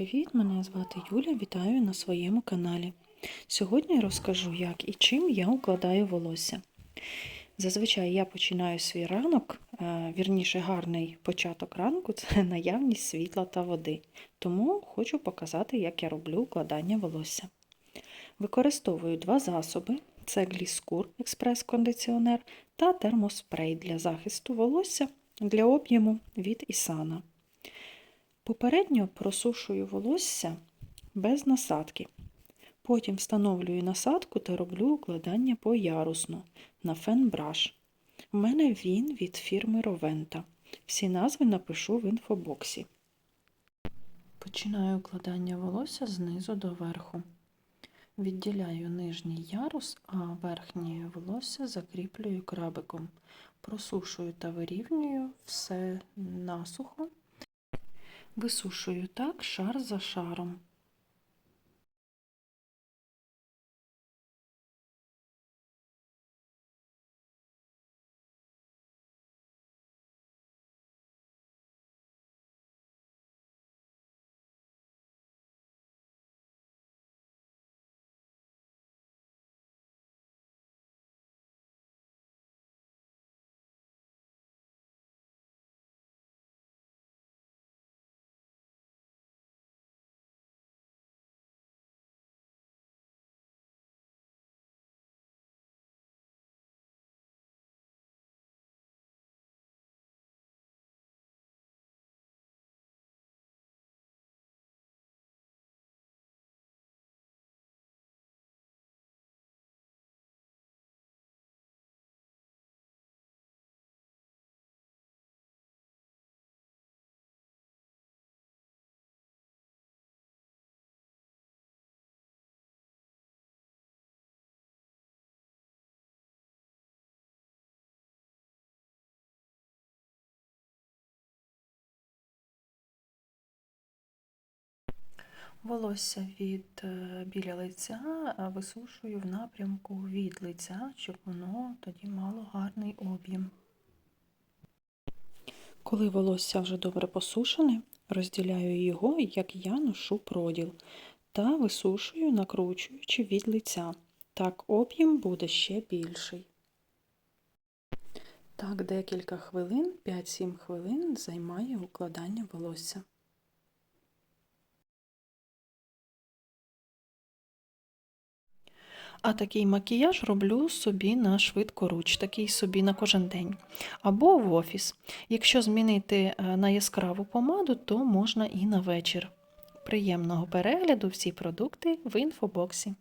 привіт! Мене звати Юля. Вітаю на своєму каналі. Сьогодні я розкажу, як і чим я укладаю волосся. Зазвичай я починаю свій ранок, е, вірніше, гарний початок ранку це наявність світла та води. Тому хочу показати, як я роблю укладання волосся. Використовую два засоби: це гліскур експрес-кондиціонер та термоспрей для захисту волосся для об'єму від Ісана. Попередньо просушую волосся без насадки. Потім встановлюю насадку та роблю укладання поярусно на фенбраш. У мене він від фірми Ровента. Всі назви напишу в інфобоксі. Починаю укладання волосся знизу до верху. Відділяю нижній ярус, а верхнє волосся закріплюю крабиком. Просушую та вирівнюю все насухо. Висушую так шар за шаром. Волосся від е, біля лиця висушую в напрямку від лиця, щоб воно тоді мало гарний об'єм. Коли волосся вже добре посушене, розділяю його, як я ношу проділ, та висушую, накручуючи від лиця. Так об'єм буде ще більший. Так, декілька хвилин, 5-7 хвилин займає укладання волосся. А такий макіяж роблю собі на швидкоруч, такий собі на кожен день. Або в офіс. Якщо змінити е, на яскраву помаду, то можна і на вечір. Приємного перегляду всі продукти в інфобоксі.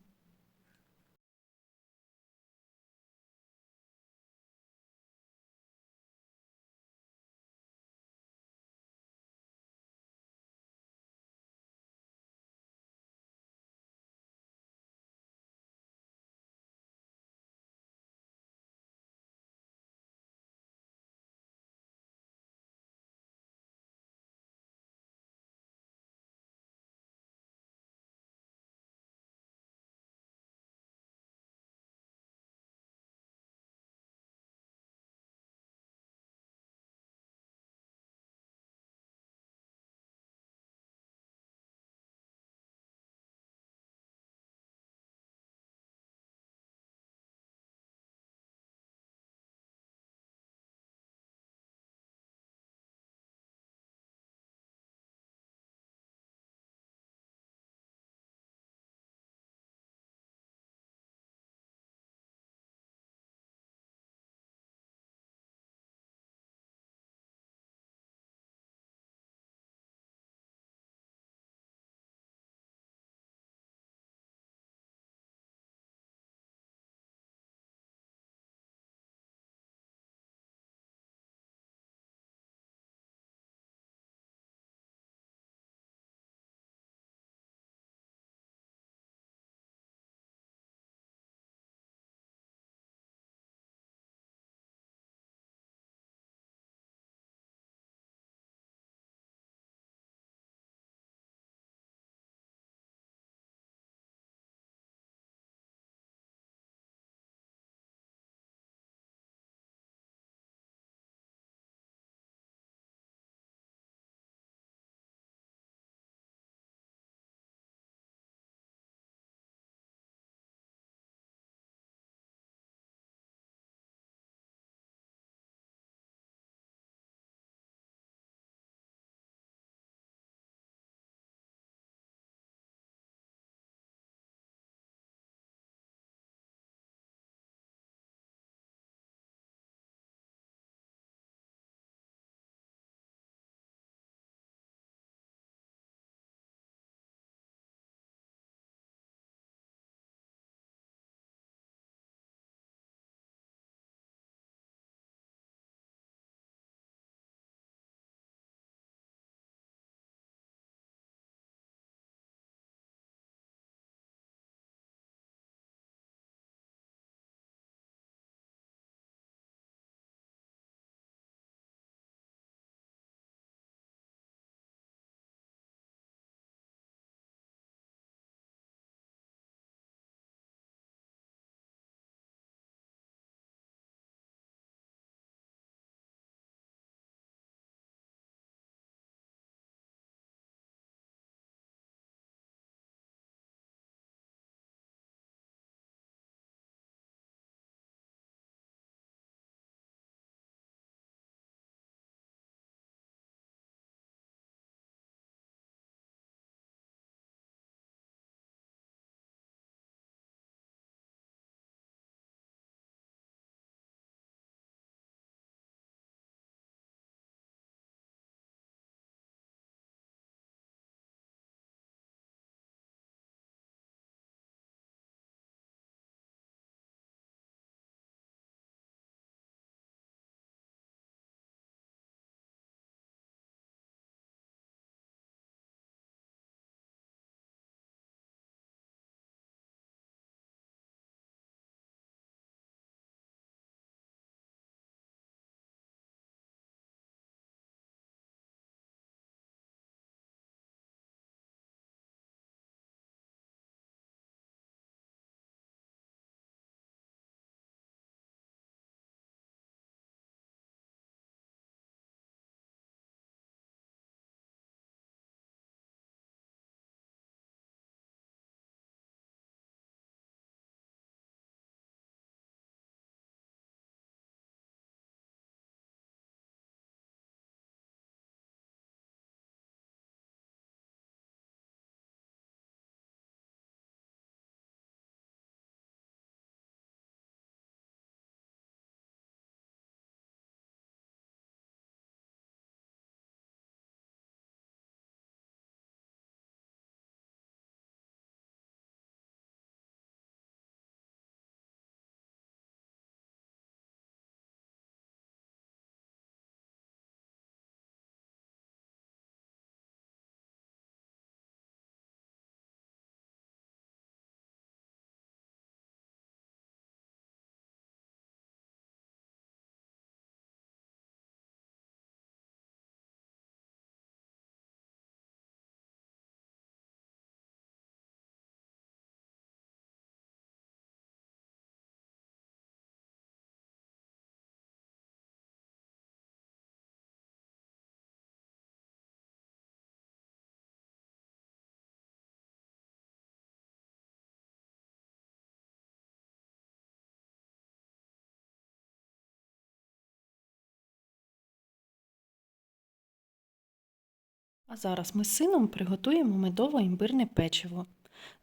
А зараз ми з сином приготуємо медово-імбирне печиво.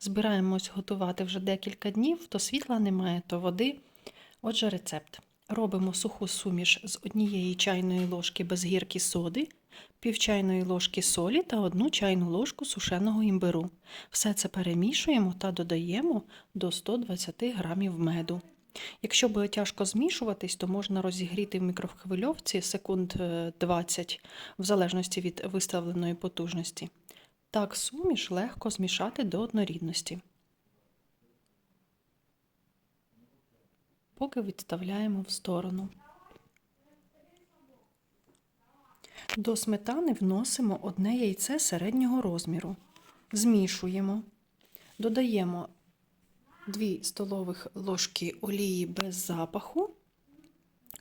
Збираємось готувати вже декілька днів, то світла немає, то води. Отже, рецепт. Робимо суху суміш з однієї чайної ложки без гірки соди, пів чайної ложки солі та одну чайну ложку сушеного імбиру. Все це перемішуємо та додаємо до 120 грамів меду. Якщо буде тяжко змішуватись, то можна розігріти в мікрохвильовці секунд е, 20, в залежності від виставленої потужності. Так суміш легко змішати до однорідності. Поки відставляємо в сторону. До сметани вносимо одне яйце середнього розміру. Змішуємо. Додаємо 2 столових ложки олії без запаху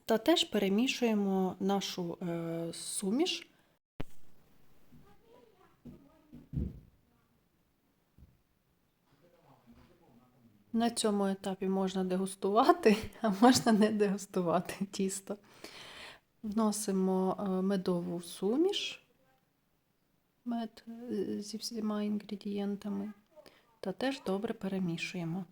та теж перемішуємо нашу е, суміш. На цьому етапі можна дегустувати, а можна не дегустувати тісто. Вносимо е, медову суміш, мед е, зі всіма інгредієнтами та теж добре перемішуємо.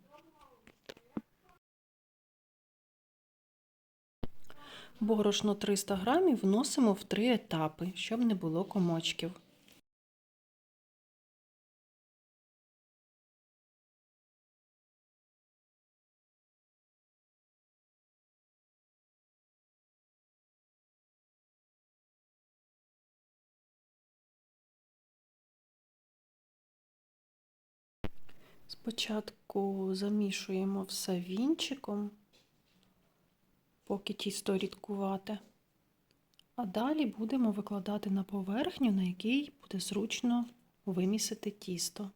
Борошно 300 грамів вносимо в три етапи, щоб не було комочків. Спочатку замішуємо все вінчиком, поки тісто рідкувате, а далі будемо викладати на поверхню, на якій буде зручно вимісити тісто.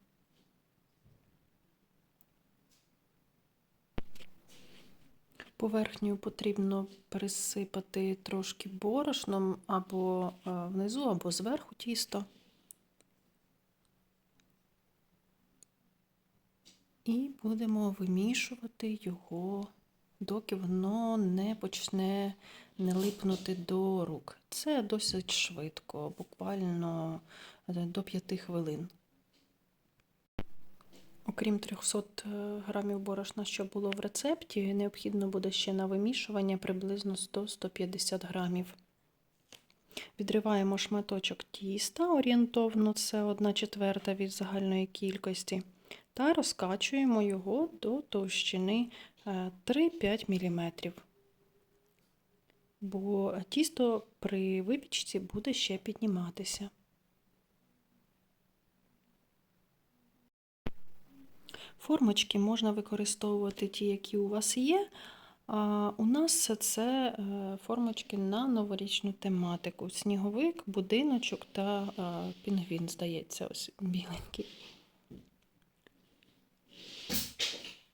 Поверхню потрібно присипати трошки борошном або е, внизу, або зверху тісто. І будемо вимішувати його, доки воно не почне не липнути до рук. Це досить швидко, буквально е, до 5 хвилин. Окрім 300 е, грамів борошна, що було в рецепті, необхідно буде ще на вимішування приблизно 100-150 грамів. Відриваємо шматочок тіста, орієнтовно це 1 четверта від загальної кількості та розкачуємо його до товщини 3-5 мм. Бо тісто при випічці буде ще підніматися. Формочки можна використовувати ті, які у вас є. А у нас це е, формочки на новорічну тематику. Сніговик, будиночок та пінгвін, здається, ось біленький.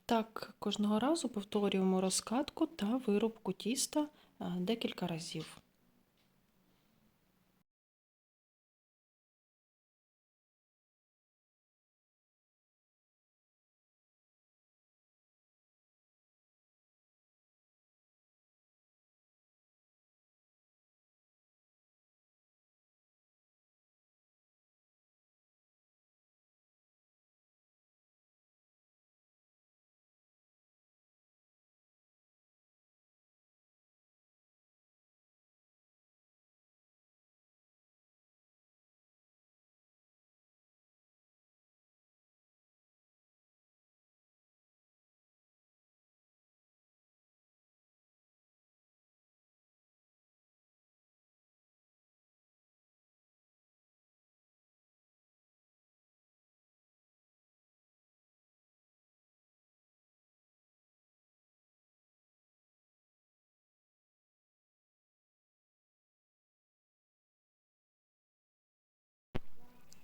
Так, кожного разу повторюємо розкатку та виробку тіста декілька разів.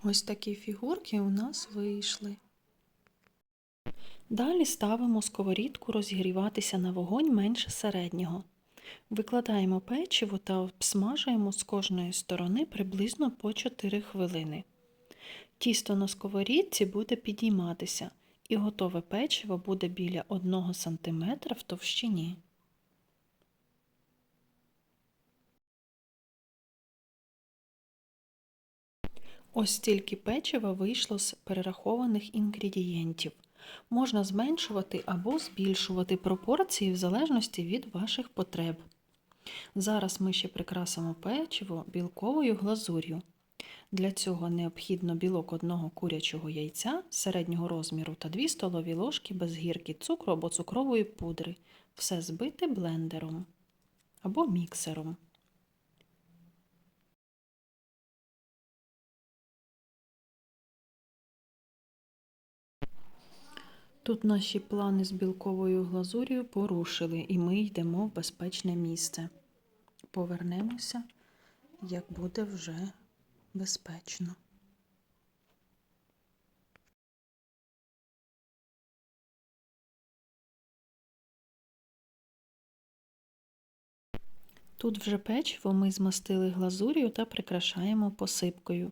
Ось такі фігурки у нас вийшли. Далі ставимо сковорідку розігріватися на вогонь менше середнього. Викладаємо печиво та обсмажуємо з кожної сторони приблизно по 4 хвилини. Тісто на сковорідці буде підійматися, і готове печиво буде біля 1 см в товщині. Ось стільки печива вийшло з перерахованих інгредієнтів. Можна зменшувати або збільшувати пропорції в залежності від ваших потреб. Зараз ми ще прикрасимо печиво білковою глазур'ю. Для цього необхідно білок одного курячого яйця середнього розміру та 2 столові ложки без гірки цукру або цукрової пудри. Все збите блендером або міксером. Тут наші плани з білковою глазур'ю порушили, і ми йдемо в безпечне місце. Повернемося, як буде вже безпечно. Тут вже печиво ми змастили глазур'ю та прикрашаємо посипкою.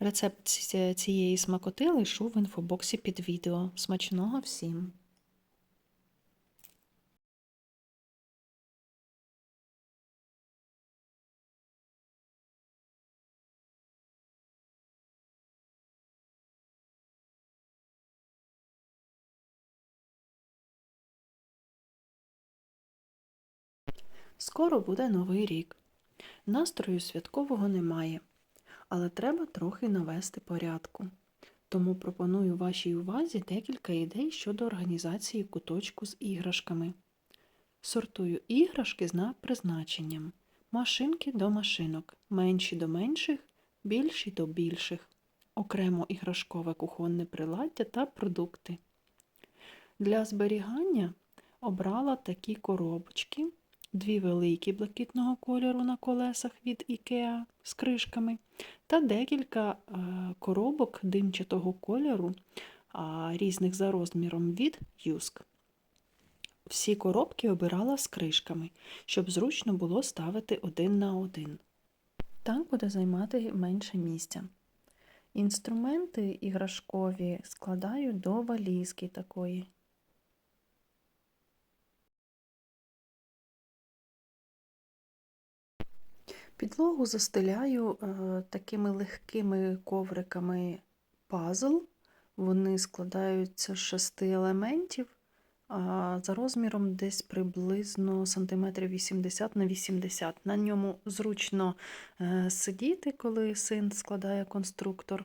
Рецепт цієї смакоти лишу в інфобоксі під відео. Смачного всім! Скоро буде новий рік. Настрою святкового немає, але треба трохи навести порядку. Тому пропоную вашій увазі декілька ідей щодо організації куточку з іграшками. Сортую іграшки за призначенням. Машинки до машинок, менші до менших, більші до більших. Окремо іграшкове кухонне приладдя та продукти. Для зберігання обрала такі коробочки, дві великі блакитного кольору на колесах від IKEA з кришками, та декілька е, коробок димчатого кольору різних за розміром від Юск. Всі коробки обирала з кришками, щоб зручно було ставити один на один. Так буде займати менше місця. Інструменти іграшкові складаю до валізки такої. Підлогу застеляю е, такими легкими ковриками пазл. Вони складаються з шести елементів, а за розміром десь приблизно сантиметрів 80 на 80. На ньому зручно е, сидіти, коли син складає конструктор.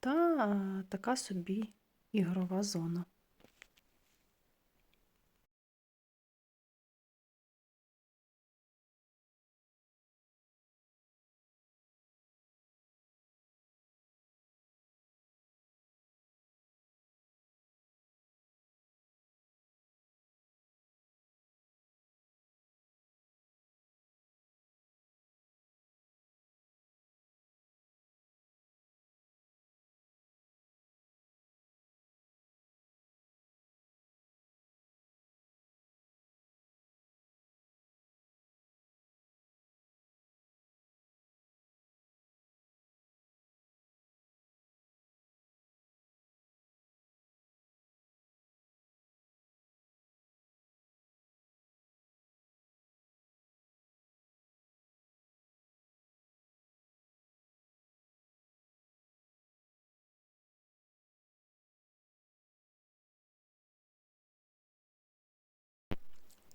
Та е, така собі ігрова зона.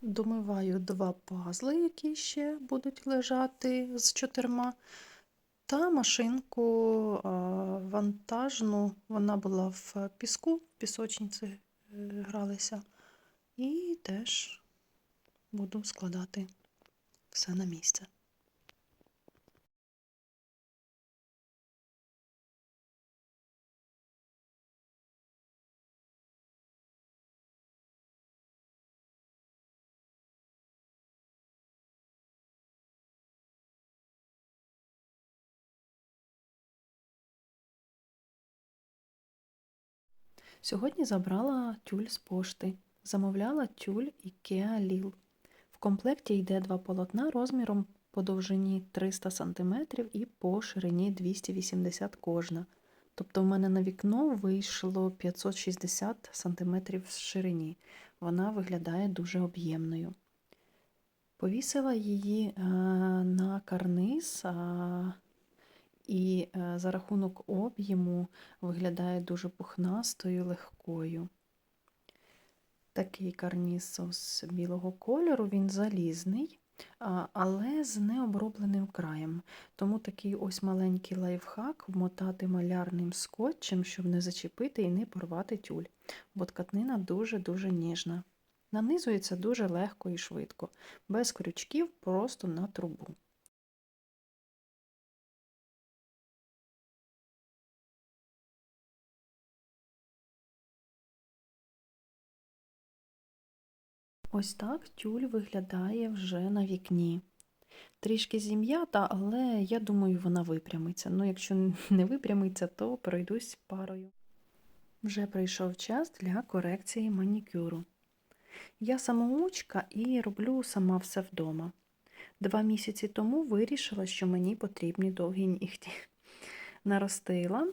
Домиваю два пазли, які ще будуть лежати з чотирма, та машинку вантажну, вона була в піску, в пісочниці е, гралися, і теж буду складати все на місце. Сьогодні забрала тюль з пошти. Замовляла тюль IKEA Lil. В комплекті йде два полотна розміром по довжині 300 см і по ширині 280 кожна. Тобто в мене на вікно вийшло 560 см в ширині. Вона виглядає дуже об'ємною. Повісила її е, на карниз і е, за рахунок об'єму виглядає дуже пухнастою, легкою. Такий карніз з білого кольору, він залізний, але з необробленим краєм. Тому такий ось маленький лайфхак вмотати малярним скотчем, щоб не зачепити і не порвати тюль, бо тканина дуже-дуже ніжна. Нанизується дуже легко і швидко, без крючків, просто на трубу. Ось так тюль виглядає вже на вікні. Трішки зім'ята, але я думаю, вона випрямиться. Ну, якщо не випрямиться, то пройдусь парою. Вже прийшов час для корекції манікюру. Я самоучка і роблю сама все вдома. Два місяці тому вирішила, що мені потрібні довгі нігті. Наростила,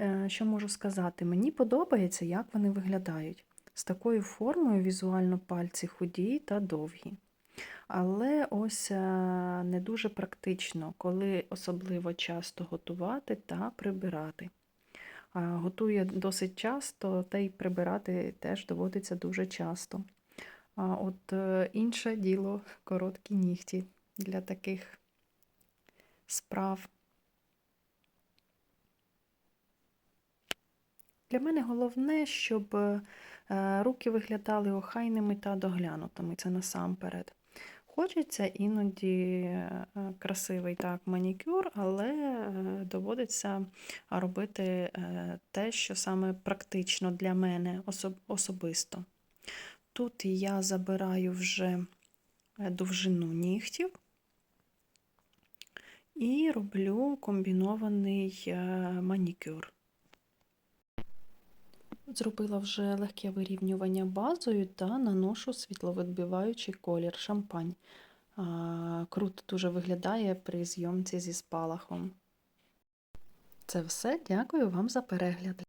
е, що можу сказати, мені подобається, як вони виглядають. З такою формою візуально пальці худі та довгі. Але ось е, не дуже практично, коли особливо часто готувати та прибирати. Готує досить часто, та й прибирати теж доводиться дуже часто. От е, інше діло короткі нігті для таких справ. Для мене головне, щоб е, руки виглядали охайними та доглянутими, це насамперед. Хочеться іноді е, красивий так манікюр, але доводиться робити те, що саме практично для мене особисто. Тут я забираю вже довжину нігтів і роблю комбінований е, манікюр. Зробила вже легке вирівнювання базою та наношу світловидбиваючий колір шампань. Круто дуже виглядає при зйомці зі спалахом. Це все. Дякую вам за перегляд.